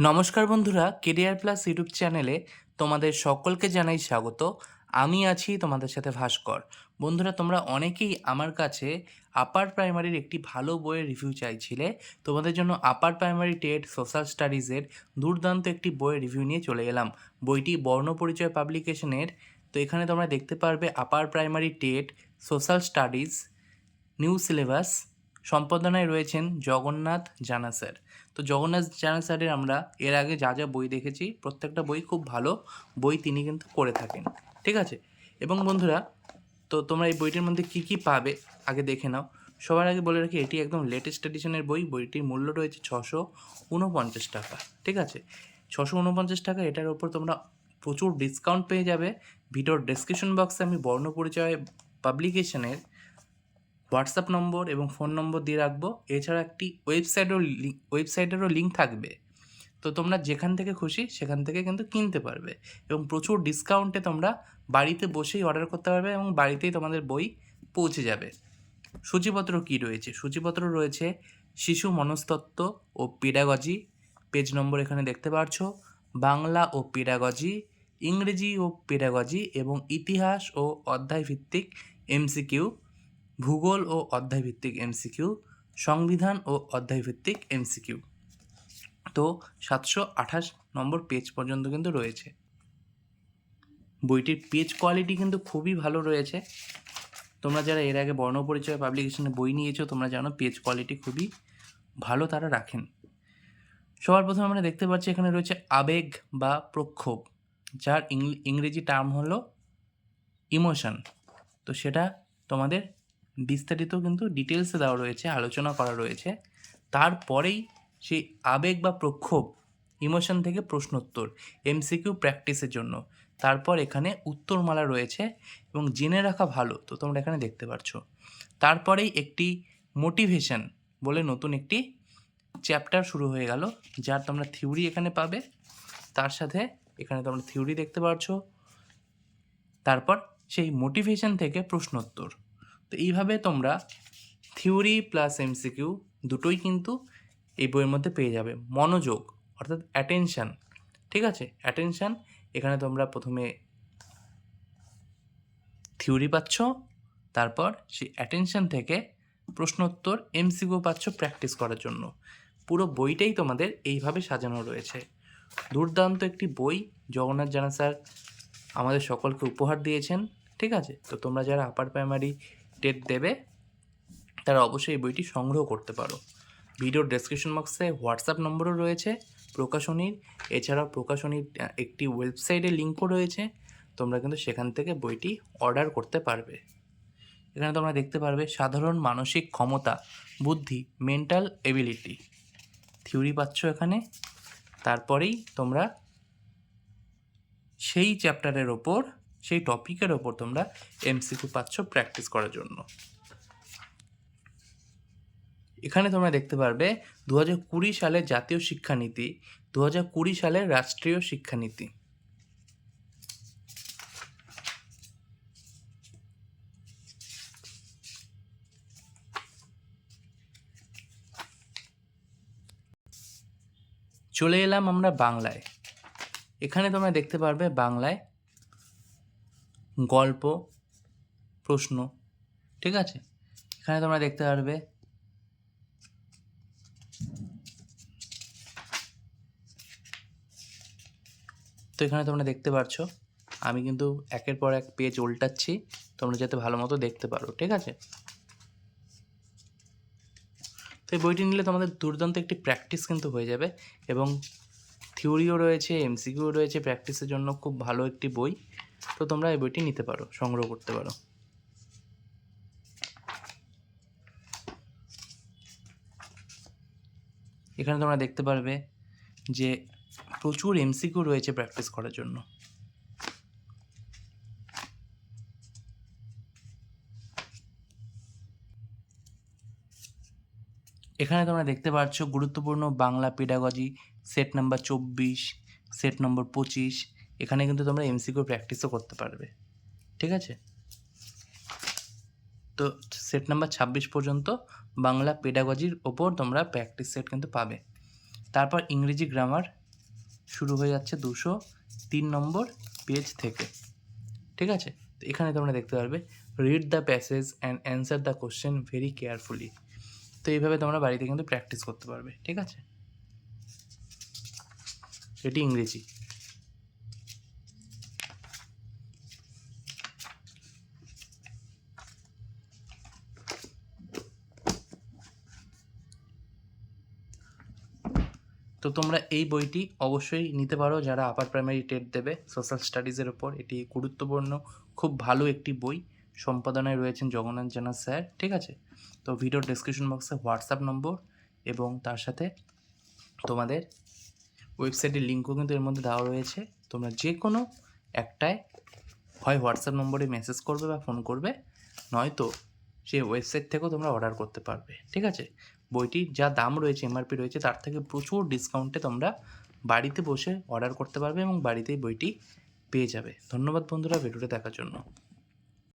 নমস্কার বন্ধুরা career plus YouTube চ্যানেলে তোমাদের সকলকে জানাই স্বাগত। আমি আছি তোমাদের সাথে ভাস্কর। বন্ধুরা, তোমরা অনেকেই আমার কাছে আপার প্রাইমারির একটি ভালো বইয়ের রিভিউ চাইছিলে। তোমাদের জন্য আপার প্রাইমারি টেট সোশ্যাল স্টাডিজের দুর্দান্ত একটি বইয়ের রিভিউ নিয়ে চলে এলাম। বইটি বর্ণপরিচয় পাবলিকেশনের তো এখানে তোমরা দেখতে পারবে upper primary TET social studies new syllabus সম্পাদনায় রয়েছেন জগন্নাথ জানা তো জগন্নাথ জানা স্যারের আমরা এর আগে যা যা বই দেখেছি, প্রত্যেকটা বই খুব ভালো বই তিনি কিন্তু করে থাকেন, ঠিক আছে? এবং বন্ধুরা, তো তোমরা এই বইটির মধ্যে কী কী পাবে আগে দেখে নাও। সবার আগে বলে রাখি, এটি একদম লেটেস্ট এডিশনের বই। বইটির মূল্য রয়েছে ছশো উনপঞ্চাশ টাকা, ঠিক আছে? ছশো উনপঞ্চাশ টাকা, এটার ওপর তোমরা প্রচুর ডিসকাউন্ট পেয়ে যাবে। ভিডিওর ডেসক্রিপশন বক্সে আমি বর্ণ পরিচয় পাবলিকেশনের হোয়াটসঅ্যাপ নম্বর এবং ফোন নম্বর দিয়ে রাখব। এছাড়া একটি ওয়েবসাইটেরও ওয়েবসাইটেরও লিঙ্ক থাকবে। তো তোমরা যেখান থেকে খুশি সেখান থেকে কিন্তু কিনতে পারবে এবং প্রচুর ডিসকাউন্টে তোমরা বাড়িতে বসেই অর্ডার করতে পারবে এবং বাড়িতেই তোমাদের বই পৌঁছে যাবে। সূচিপত্র কী রয়েছে? সূচিপত্র রয়েছে শিশু মনস্তত্ত্ব ও পিডাগজি পেজ নম্বর এখানে দেখতে পারছ। বাংলা ও পিডাগজি ইংরেজি ও পেডাগজি এবং ইতিহাস ও অধ্যায়ভিত্তিক এমসিকিউ ভূগোল ও অধ্যায়ভিত্তিক এমসিকিউ, সংবিধান ও অধ্যায়ভিত্তিক এমসিকিউ। তো সাতশো আঠাশ নম্বর পেজ পর্যন্ত কিন্তু রয়েছে। বইটির পেজ কোয়ালিটি কিন্তু খুবই ভালো রয়েছে। তোমরা যারা এর আগে বর্ণপরিচয় পাবলিকেশনে বই নিয়েছো, তোমরা জানো পেজ কোয়ালিটি খুবই ভালো তারা রাখেন। সবার প্রথমে আমরা দেখতে পাচ্ছি এখানে রয়েছে আবেগ বা প্রক্ষোভ, যার ইংরেজি টার্ম হলো ইমোশন তো সেটা তোমাদের বিস্তারিত কিন্তু ডিটেলসে দেওয়া রয়েছে, আলোচনা করা রয়েছে। তারপরেই সেই আবেগ বা প্রক্ষোভ ইমোশন থেকে প্রশ্নোত্তর এমসিকিউ প্র্যাকটিসের জন্য। তারপর এখানে উত্তরমালা রয়েছে এবং জেনে রাখা ভালো, তো তোমরা এখানে দেখতে পাচ্ছ তারপরেই একটি মোটিভেশন বলে নতুন একটি চ্যাপ্টার শুরু হয়ে গেল, যার তোমরা থিওরি এখানে পাবে। তার সাথে এখানে তোমরা থিওরি দেখতে পাচ্ছ তারপর সেই মোটিভেশন থেকে প্রশ্নোত্তর। তো এইভাবে তোমরা থিওরি প্লাস এমসিকিউ দুটোই কিন্তু এই বইয়ের মধ্যে পেয়ে যাবে। মনোযোগ, অর্থাৎ অ্যাটেনশান ঠিক আছে? অ্যাটেনশান এখানে তোমরা প্রথমে থিওরি পাচ্ছ, তারপর সেই অ্যাটেনশান থেকে প্রশ্নোত্তর, এমসিকিউ পাচ্ছ প্র্যাকটিস করার জন্য। পুরো বইটাই তোমাদের এইভাবে সাজানো রয়েছে। দুর্দান্ত একটি বই, জগন্নাথ জানা স্যার আমাদের সকলকে উপহার দিয়েছেন, ঠিক আছে? তো তোমরা যারা আপার প্রাইমারি টেট দেবে, তারা অবশ্যই এই বইটি সংগ্রহ করতে পারো। ভিডিওর ডেসক্রিপশন বক্সে হোয়াটসঅ্যাপ নম্বরও রয়েছে, প্রকাশনীর। এছাড়াও প্রকাশনীর একটি ওয়েবসাইটের লিঙ্কও রয়েছে। তোমরা কিন্তু সেখান থেকে বইটি অর্ডার করতে পারবে। এখানে তোমরা দেখতে পারবে সাধারণ মানসিক ক্ষমতা, বুদ্ধি মেন্টাল এবিলিটি থিওরি পাচ্ছ এখানে। তারপরেই তোমরা সেই চ্যাপ্টারের ওপর সেই টপিকের ওপর তোমরা এমসিকিউ পাচ্ছ প্র্যাকটিস করার জন্য। এখানে তোমরা দেখতে পারবে দু কুড়ি সালের জাতীয় শিক্ষানীতি দু হাজার কুড়ি সালের রাষ্ট্রীয় শিক্ষানীতি। চলে এলাম আমরা বাংলায়। এখানে তোমরা দেখতে পারবে বাংলায় গল্প, প্রশ্ন, ঠিক আছে? এখানে তোমরা দেখতে পারবে। তো এখানে তোমরা দেখতে পাচ্ছ আমি কিন্তু একের পর এক পেজ উল্টাচ্ছি, তোমরা যাতে ভালো মতো দেখতে পারো, ঠিক আছে? তো এই বইটি নিলে তোমাদের দুর্দান্ত একটি প্র্যাকটিস কিন্তু হয়ে যাবে এবং থিওরিও রয়েছে, এমসিকিউ রয়েছে, প্র্যাকটিসের জন্য খুব ভালো একটি বই। তো তোমরা এই বইটি নিতে পারো, সংগ্রহ করতে পারো। এখানে তোমরা দেখতে পারবে যে প্রচুর এমসিকিউ রয়েছে প্র্যাকটিস করার জন্য। এখানে তোমরা দেখতে পাচ্ছ গুরুত্বপূর্ণ বাংলা পেডাগজি সেট নাম্বার চব্বিশ সেট নম্বর পঁচিশ এখানে কিন্তু তোমরা এমসিকিউ প্র্যাকটিসও করতে পারবে। ঠিক আছে? তো সেট নাম্বার ছাব্বিশ পর্যন্ত বাংলা পেডাগজির ওপর তোমরা প্র্যাকটিস সেট কিন্তু পাবে। তারপর ইংরেজি গ্রামার শুরু হয়ে যাচ্ছে দুশো তিন নম্বর পেজ থেকে। ঠিক আছে? তো এখানে তোমরা দেখতে পারবে read the passage and answer the question very carefully তো এইভাবে তোমরা বাড়িতে কিন্তু প্র্যাকটিস করতে পারবে। ঠিক আছে? এটি ইংরেজি। তো তোমরা এই বইটি অবশ্যই নিতে পারো যারা আপার প্রাইমারি টেট দেবে। সোশ্যাল স্টাডিজের ওপর এটি গুরুত্বপূর্ণ, খুব ভালো একটি বই। সম্পাদনায় রয়েছেন জগন্নাথ জানা স্যার, ঠিক আছে? তো ভিডিও ডেসক্রিপশন বক্সে হোয়াটসঅ্যাপ নম্বর এবং তার সাথে তোমাদের ওয়েবসাইটের লিঙ্কও কিন্তু এর মধ্যে দেওয়া রয়েছে। তোমরা যে কোনো একটায় হয় হোয়াটসঅ্যাপ নম্বরে মেসেজ করবে বা ফোন করবে। নয়তো সেই ওয়েবসাইট থেকেও তোমরা অর্ডার করতে পারবে, ঠিক আছে? বইটির যা দাম রয়েছে এমআরপি রয়েছে, তার থেকে প্রচুর ডিসকাউন্টে তোমরা বাড়িতে বসে অর্ডার করতে পারবে এবং বাড়িতেই বইটি পেয়ে যাবে। ধন্যবাদ বন্ধুরা ভিডিওটা দেখার জন্য।